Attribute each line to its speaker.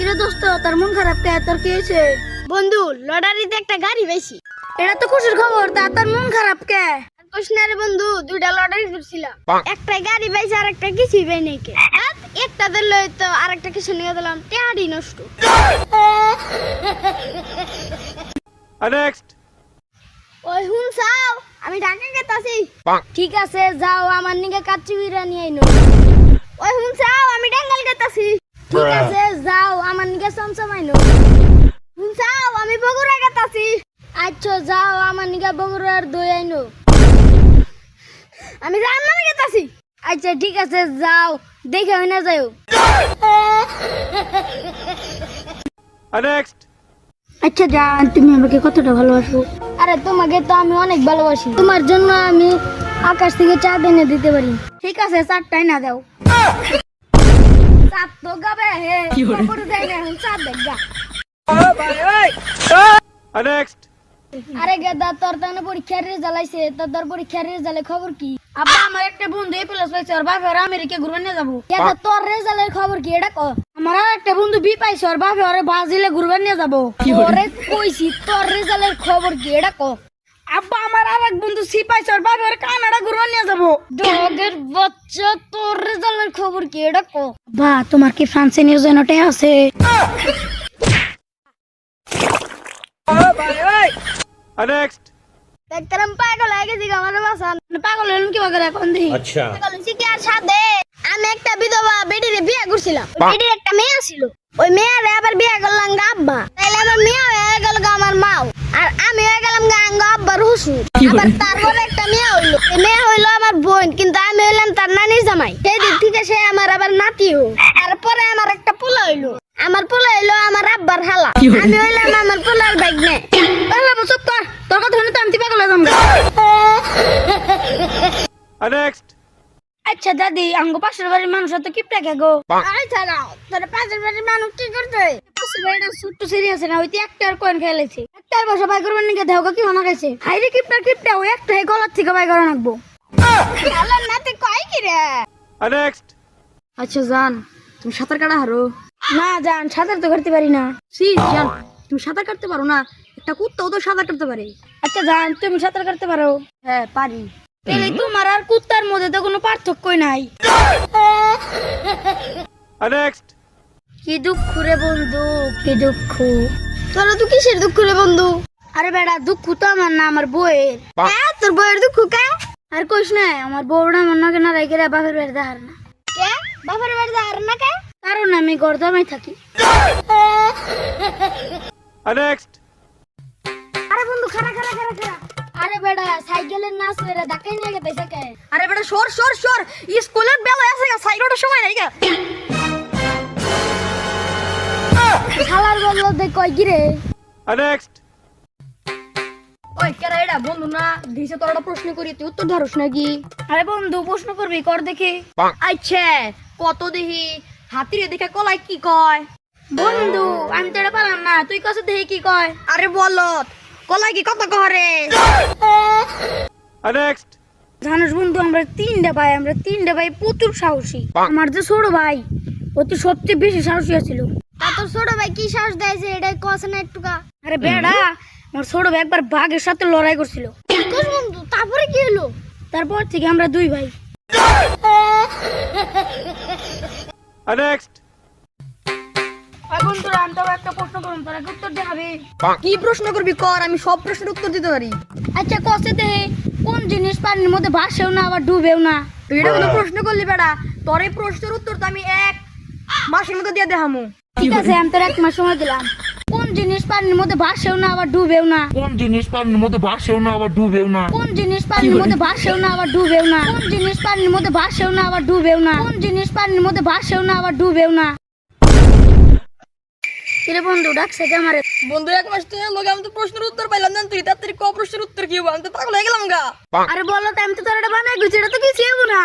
Speaker 1: কিরে দোস্ত তোর মন খারাপ কে? তোর কি হয়েছে?
Speaker 2: বন্ধু লটারিতে একটা গাড়ি বেশি।
Speaker 1: এটা তো খুশির খবর তা তোর মন খারাপ কে?
Speaker 2: কোশনারে বন্ধু দুইটা লটারি ধরছিলাম। একটা গাড়ি পাইছে আর একটা কিছুই পাই নাই কে। একটা দিল তো আর একটা কিছু নিয়ে দিলাম টেহাডি নষ্ট. ওই হুন চাও আমি ঢাকা গেতাছি।
Speaker 1: ঠিক আছে যাও আমার নিকে কাচ্চি বিরা নিয়ে আইনো।
Speaker 2: ওই হুন চাও আমি ডাঙ্গাল গেতাছি।
Speaker 1: ঠিক আছে যাও আমার নিকে চমচমাইনো
Speaker 2: হুন চাও আমি বগুড়া গেতাছি।
Speaker 1: আচ্ছা যাও আমার নিকে বগুড়ার দই আইনো
Speaker 2: আমি রান্না গেতাছি।
Speaker 1: আচ্ছা ঠিক আছে যাও দেখে না যাও
Speaker 3: Next.
Speaker 1: আচ্ছা জান তুমি আমাকে কতটা ভালোবাসো? আরে তোমাকে তো আমি অনেক ভালোবাসি। তোমার জন্য আমি আকাশ থেকে চাঁদ এনে দিতে পারি। ঠিক আছে চাঁদটাই না দাও। চাঁদ তো গাবে হে উপরে যাই না এখন চাঁদ দেখ গা
Speaker 3: Next.
Speaker 1: আরে গেদা তোর তো না পরীক্ষার রেজাল্ট আইছে তো তোর পরীক্ষার রেজাল্টের খবর কি আব্বা আমার একটা বন্ধু এ প্লাস পাইছে ওর বাপে ওর আমেরিকা ঘুরে নিয়ে যাব গেদা তোর রেজাল্টের খবর কি এটা কো আমার আর একটা বন্ধু বি পাইছে ওর বাপে ওরে ব্রাজিলে ঘুরবে নিয়ে যাব ওরে কইছি, তোর রেজাল্টের খবর কি এটা কো আব্বা আমার আর এক বন্ধু সি পাইছে ওর বাপে কানাডা ঘুরবে নিয়ে যাব। ডগের বাচ্চা তোর রেজাল্টের খবর কি? এটা কো? বা তোমার কি ফ্রান্সে নিউজ এনোটে আছে?
Speaker 3: Next.
Speaker 2: দেখতাম পাগল হয়ে গেছি আমার বাসান।
Speaker 1: পাগল হলেন কি বাগের এখন দেখি
Speaker 3: Acha.
Speaker 2: পাগল হইছি কি আর সাথে? আমি একটা বিধবা বেটিরে বিয়ে করছিলাম। বেটির একটা মেয়ে ছিল ওই মেয়েরে আবার বিয়ে করলাম গা আব্বা তাইলে আমার মেয়ে হয়ে গেল গা আমার মাও আর আমি হয়ে গেলাম গা আঙ্গ হুসুর আবার তারপরে একটা মেয়ে হইল। মেয়ে হইল আমার বোন কিন্তু আমি হইলাম তার নানির জামাই। সেই দিক থেকে সে আমার আবার নাতিও তারপরে আমার একটা পোলা হইল। আমার পোলা হইল আমার আব্বার হালা। আমি হইলাম আমার পোলার বাইক নে
Speaker 1: পাগলা বসত তোর তোর কথা শুনে তো আমি পাগল হয়ে যাব। আচ্ছা দাদি আঙ্গ পাশের বাড়ির মানুষ তো কিপটা কে গো?
Speaker 2: আচ্ছা তোর পাশের বাড়ির মানুষ কি করছে?
Speaker 1: বাড়িটা ছোট্ট সিরিয়াস না ওইতে একটার কয়েন খেলেছে একটার বসে বাই করবেন নাকি? দেহ কি গেছে হাইরে কিপটা কিপটা ওই একটা গলার থেকে বাই করে রাখব
Speaker 2: আল্লাহ নাতে কয় কি রে?
Speaker 3: Next.
Speaker 4: আচ্ছা জান তুমি সাঁতার কাটা হারো?
Speaker 1: না জান সাঁতার তো করতে পারি না।
Speaker 4: সি জান তুমি সাঁতার কাটতে পারো না একটা কুত্তাও তো সাঁতার কাটতে পারে।
Speaker 1: আচ্ছা জান তুমি সাঁতার কাটতে পারো।
Speaker 4: হ্যাঁ পারি।
Speaker 1: তাহলে তোমার আর কুত্তার মধ্যে তো কোনো পার্থক্যই নাই।
Speaker 3: Next.
Speaker 1: কি দুঃখ রে বন্ধু কি দুঃখ?
Speaker 2: তোরা তো কিসের দুঃখ রে বন্ধু?
Speaker 1: আরে বেড়া দুঃখ তো আমার না আমার বউয়ের।
Speaker 2: হ্যাঁ তোর বইয়ের দুঃখ কে?
Speaker 1: আর কইস না আমার বউটা আমার নাকে না রেখে বাপের বাড়ি দেখার না।
Speaker 2: কে? বাবার বাড়ি আর না কে?
Speaker 1: কারণ আমি গরদামাই থাকি।
Speaker 3: Next.
Speaker 1: আরে বন্ধু খারা খারা খারা খারা আরে বেড়া সাইকেলের নাচ মেরে ধাক্কাই নিয়ে গেছে
Speaker 4: আরে বেটা সর সর সর। স্কুলের বেলা আছে সাইকেলটার সময় নাই গা।
Speaker 1: শালার বলল দেখ কয় কি রে
Speaker 3: Next.
Speaker 4: ওই কেরা এটা বন্ধু না? দিছে তোর একটা প্রশ্ন করি তুই উত্তর ধরস নাকি?
Speaker 1: আরে বন্ধু প্রশ্ন করবি কর দেখি।
Speaker 4: আচ্ছা কত দেখি হাতিরে দেখে কলাই কি কয়?
Speaker 1: বন্ধু আমি তো এটা পারলাম না তুই কাছে দেখি কি কয়?
Speaker 4: আরে বলত কলাই কি কত করে
Speaker 3: Next.
Speaker 1: জানিস বন্ধু আমরা তিনটা ভাই আমরা তিনটা ভাই প্রচুর সাহসী। আমার যে ছোট ভাই ও তো সবচেয়ে বেশি সাহসী ছিল
Speaker 2: তা তোর ছোট ভাই কি দেয়ছে এটাই কস না একটুকা।
Speaker 1: আরে বেড়া আমার ছোট ভাই একবার বাঘের সাথে লড়াই করছিল।
Speaker 2: বন্ধু তারপরে কি হলো?
Speaker 1: তারপর থেকে আমরা দুই ভাই। বন্ধুরা আমি তোকে একটা প্রশ্ন করুন তোরা উত্তর দেখাবি
Speaker 4: কি প্রশ্ন করবি কর আমি সব প্রশ্নের উত্তর দিতে পারি।
Speaker 1: আচ্ছা কষে দে কোন জিনিস পানির মধ্যে ভাসেও না আবার ডুবেও না?
Speaker 4: তুই এটা কোনো প্রশ্ন করলি বেটা তোর এই প্রশ্নের উত্তর তো আমি এক মাসের মধ্যে দিয়ে দেখামু।
Speaker 1: ঠিক আছে আমি তোর এক মাস সময় দিলাম। কোন জিনিস পানির মধ্যে ভাসেও না আবার ডুবেও না?
Speaker 5: কোন জিনিস পানির মধ্যে ভাসেও না আবার ডুবেও না?
Speaker 1: কোন জিনিস পানির মধ্যে ভাসেও না আবার ডুবেও না? কোন জিনিস পানির মধ্যে ভাসেও না আবার ডুবেও না? কোন জিনিস পানির মধ্যে ভাসেও না আবার ডুবেও না? কিরে বন্ধু ডাকছে কে আমারে?
Speaker 4: বন্ধু এক মাস তুই লোকে আমি তো প্রশ্নের উত্তর পাইলাম না তুই তাড়াতাড়ি ক প্রশ্নের উত্তর কি আমি তো পাগল হয়ে গেলাম গা।
Speaker 1: আরে বলো তো আমি তো তোর এটা বানাই গুছি এটা তো কিছু না।